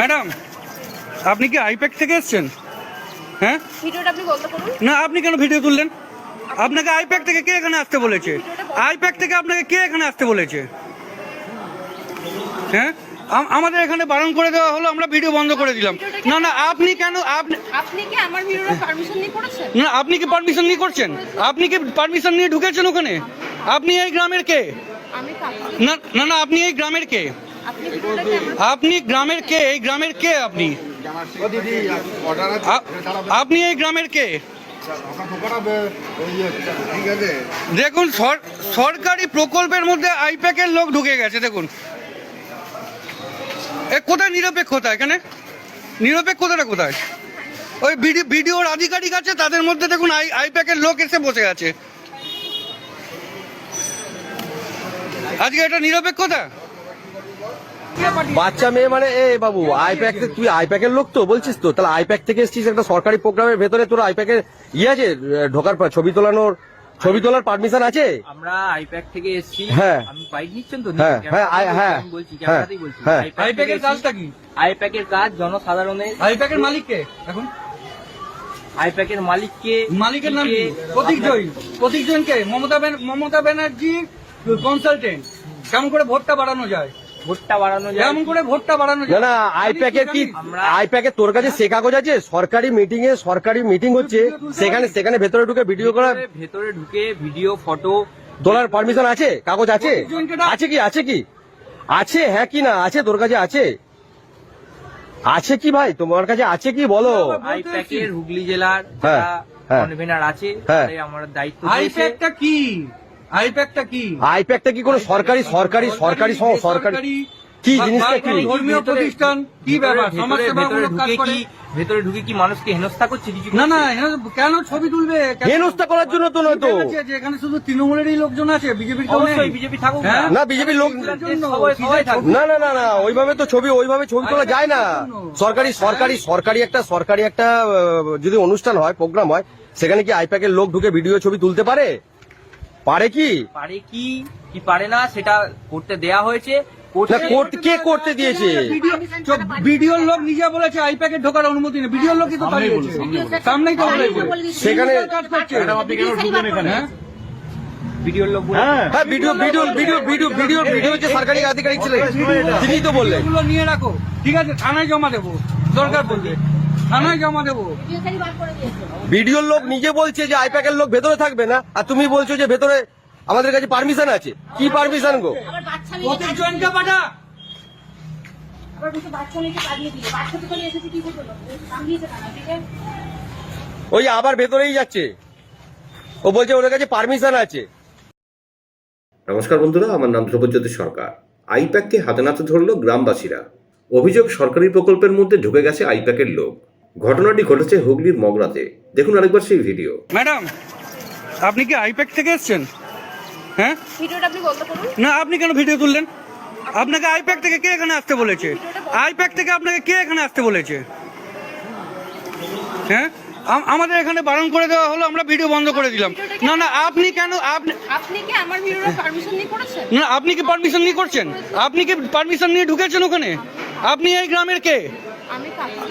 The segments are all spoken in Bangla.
ম্যাডাম আপনি কি আইপ্যাক থেকে এসেছেন? হ্যাঁ? ভিডিওটা আপনি বন্ধ করুন। না আপনি কেন ভিডিও তুললেন? আপনাকে আইপ্যাক থেকে কে এখানে আসতে বলেছে? আইপ্যাক থেকে আপনাকে কে এখানে আসতে বলেছে? হ্যাঁ? আমাদের এখানে বারণ করে দেওয়া হলো আমরা ভিডিও বন্ধ করে দিলাম। না না আপনি কেন আপনি আপনি কি আমার ভিডিওর পারমিশন নিয়ে করেছেন? না আপনি কি পারমিশন নিয়ে করছেন? আপনি কি পারমিশন নিয়ে ঢুকেছেন ওখানে? আপনি এই গ্রামের কে? আমি না না না আপনি এই গ্রামের কে? আপনি গ্রামের কে? এই গ্রামের কে আপনি? আপনি এই গ্রামের কে? দেখুন সর- সরকারি প্রকল্পের মধ্যে আইপ্যাকের লোক ঢুকে গেছে দেখুন। এ কোথায় নিরপেক্ষতা এখানে? নিরপেক্ষতাটা কোথায়? ওই বিডি বিডিওর আধিকারিক আছে তাদের মধ্যে দেখুন আই আইপ্যাকের লোক এসে বসে আছে। আজকে এটা নিরপেক্ষতা বাচ্চা মেয়ে মানে এ বাবু আইপ্যাক তুই আইপ্যাকের লোক তো বলছিস তো? তাহলে আইপ্যাক থেকে এসেছিস একটা সরকারি প্রোগ্রামের ভেতরে তোর আইপ্যাকের ইয়ে আছে ঢোকার পর ছবি তোলানোর ছবি তোলার পারমিশন আছে? আমরা আইপ্যাক থেকে এসেছি হ্যাঁ। আমি বাইক নিচ্ছেন তো? হ্যাঁ, হ্যাঁ, হ্যাঁ, বলছি, হ্যাঁ, ক্যামেরাতেই বলছি। হ্যাঁ। আইপ্যাকের কাজটা কি? আইপ্যাকের কাজ জনসাধারণের আইপ্যাকের মালিক কে এখন আইপ্যাকের মালিককে মালিকের নাম কি প্রতীক জৈন। প্রতীক জৈনকে? মমতা মমতা ব্যানার্জি কনসালটেন্ট কেমন করে ভোটটা বাড়ানো যায়? ভোটটা বাড়ানো যায়। কেমন করে ভোটটা বাড়ানো যায়। না আইপ্যাকের কি আমরা- আইপ্যাকের তোর কাছে সে কাগজ আছে? সরকারি মিটিং এ সরকারি মিটিং হচ্ছে সেখানে সেখানে ভেতরে ঢুকে ভিডিও করা ভেতরে- ঢুকে ভিডিও ফটো তোলার পারমিশন আছে? কাগজ আছে? আছে কি? আছে কি? আছে হ্যাঁ কি না? আছে তোর কাছে? আছে? আছে কি ভাই? তোমার কাছে আছে কি? বলো। আইপ্যাকের হুগলি জেলার হ্যাঁ, যারা হ্যাঁ। কনভেনার আছে হ্যাঁ। আমার দায়িত্ব আইপ্যাকটা কি? আইপ্যাকটা কি? আইপ্যাকটা কি কোনো সরকারি সরকারি সরকারি সহ সরকারি? কি জিনিসটা কি? ধর্মীয় প্রতিষ্ঠান? কি ব্যাপার? ভেতরে- ভেতরে সেবামূলক কাজ ঢুকে কি ভেতরে ঢুকে কি মানুষকে হেনস্থা করছে কিছু না না কেন ছবি তুলবে? হেনস্থা করার জন্য তো নয় তো। এখানে শুধু তৃণমূলেরই লোকজন আছে বিজেপির বিজেপি থাকুক হ্যাঁ? না। না বিজেপি লোক না না না না ওইভাবে তো ছবি ওইভাবে ছবি তোলা যায় না। সরকারি সরকারি সরকারি একটা সরকারি একটা যদি অনুষ্ঠান হয় প্রোগ্রাম হয় সেখানে কি আইপ্যাকের লোক ঢুকে ভিডিও ছবি তুলতে পারে? পারে কি পারে কি কি পারে না সেটা করতে দেয়া হয়েছে কে করতে দিয়েছে ভিডিওর লোক নিজে বলেছে আইপ্যাকে ঢোকার অনুমতি নেই ভিডিওর লোকই তো পালিয়েছে সামনেই তো সেখানে হ্যাঁ? ভিডিওর লোক হ্যাঁ video video video video video video যে সরকারি আধিকারিক ছিলেন তিনি তো বললেন এগুলো নিয়ে রাখো ঠিক আছে থানায় জমা দেবো দরকার পড়লে থানায় জমা দেবো। ভিডিওর লোক নিজে বলছে যে আইপ্যাকের লোক ভেতরে থাকবে না আর তুমি বলছো যে ভেতরে আমাদের কাছে পারমিশন আছে। কি পারমিশন গো? জনকে পাঠা ওই আবার ভেতরেই যাচ্ছে। ও বলছে ওদের কাছে পারমিশন আছে। নমস্কার বন্ধুরা আমার নাম ধ্রুবজ্যোতি সরকার। আইপ্যাককে হাতে নাতে ধরল গ্রামবাসীরা। অভিযোগ সরকারি প্রকল্পের মধ্যে ঢুকে গেছে আইপ্যাকের লোক। ঘটনাটি ঘটেছে হুগলির মগরাতে। দেখুন আরেকবার সেই ভিডিও। ম্যাডাম আপনি কি আইপ্যাক থেকে এসেছেন? হ্যাঁ? ভিডিওটা আপনি বন্ধ করুন। না আপনি কেন ভিডিও তুললেন? আপনাকে আইপ্যাক থেকে কে এখানে আসতে বলেছে? আইপ্যাক থেকে আপনাকে কে এখানে আসতে বলেছে? হ্যাঁ? আমাদের এখানে বারণ করে দেওয়া হলো আমরা ভিডিও বন্ধ করে দিলাম। না না আপনি কেন আপনি আপনি কি আমার ভিডিওর পারমিশন নিয়ে করেছেন? না আপনি কি পারমিশন নিয়ে করছেন? আপনি কি পারমিশন নিয়ে ঢুকেছেন ওখানে? আপনি এই গ্রামের কে?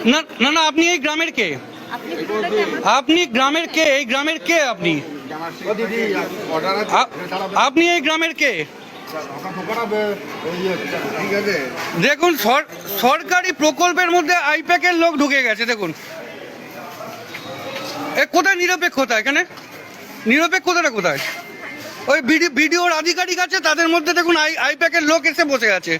না না না আপনি এই গ্রামের কে? আপনি গ্রামের কে? এই গ্রামের কে আপনি? আপনি এই গ্রামের কে? দেখুন সরকারি প্রকল্পের মধ্যে আইপ্যাকের লোক ঢুকে গেছে দেখুন। এ কোথায় নিরপেক্ষতা এখানে? নিরপেক্ষতাটা কোথায়? ওই বিডি- বিডিওর আধিকারিক আছে তাদের মধ্যে দেখুন আই আইপ্যাকের লোক এসে বসে আছে।